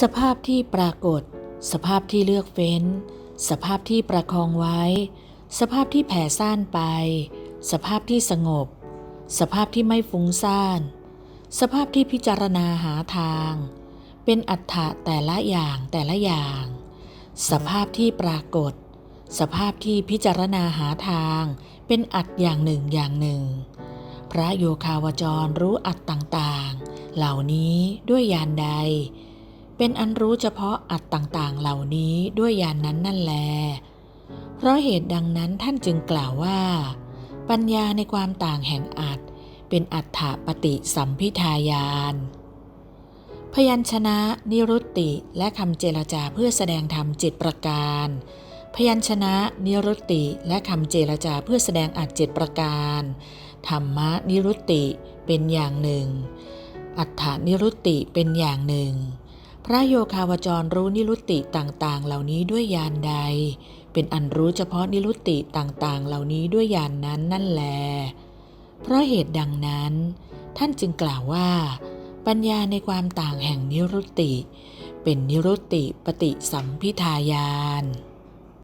สภาพที่ปรากฏ สภาพที่เลือกเฟ้น สภาพที่ประคองไว้ สภาพที่แผ่ซ่านไป สภาพที่สงบ สภาพที่ไม่ฟุ้งซ่าน สภาพที่พิจารณาหาทาง เป็นอัฏฐะแต่ละอย่างแต่ละอย่าง สภาพที่ปรากฏ สภาพที่พิจารณาหาทาง เป็นอัดอย่างหนึ่งอย่างหนึ่ง พระโยคาวจรรู้อัดต่างๆ เหล่านี้ด้วยยานใด เป็นอันรู้เฉพาะอัดต่างๆเหล่านี้ด้วยยานนั้นนั่นแล เพราะเหตุดังนั้นท่านจึงกล่าวว่า ปัญญาในความต่างแห่งอัดเป็นอัฏฐปฏิสัมพิทายานพยัญชนะ นิรุตติ และคำเจรจาเพื่อแสดงธรรมเจ็ดประการ พยัญชนะ นิรุตติ และคำเจรจาเพื่อแสดงอัดเจ็ดประการ ธรรมะนิรุตติเป็นอย่างหนึ่ง อัฏฐานิรุตติเป็นอย่างหนึ่ง พระโยคาวจรรู้นิรุตติต่างๆ เหล่านี้ด้วยยานใด เป็นอันรู้เฉพาะนิรุตติต่างๆ เหล่านี้ด้วยยานนั้นนั่นแล เพราะเหตุดังนั้น ท่านจึงกล่าวว่า ปัญญาในความต่างแห่งนิรุตติ เป็นนิรุตติปฏิสัมพิทายาน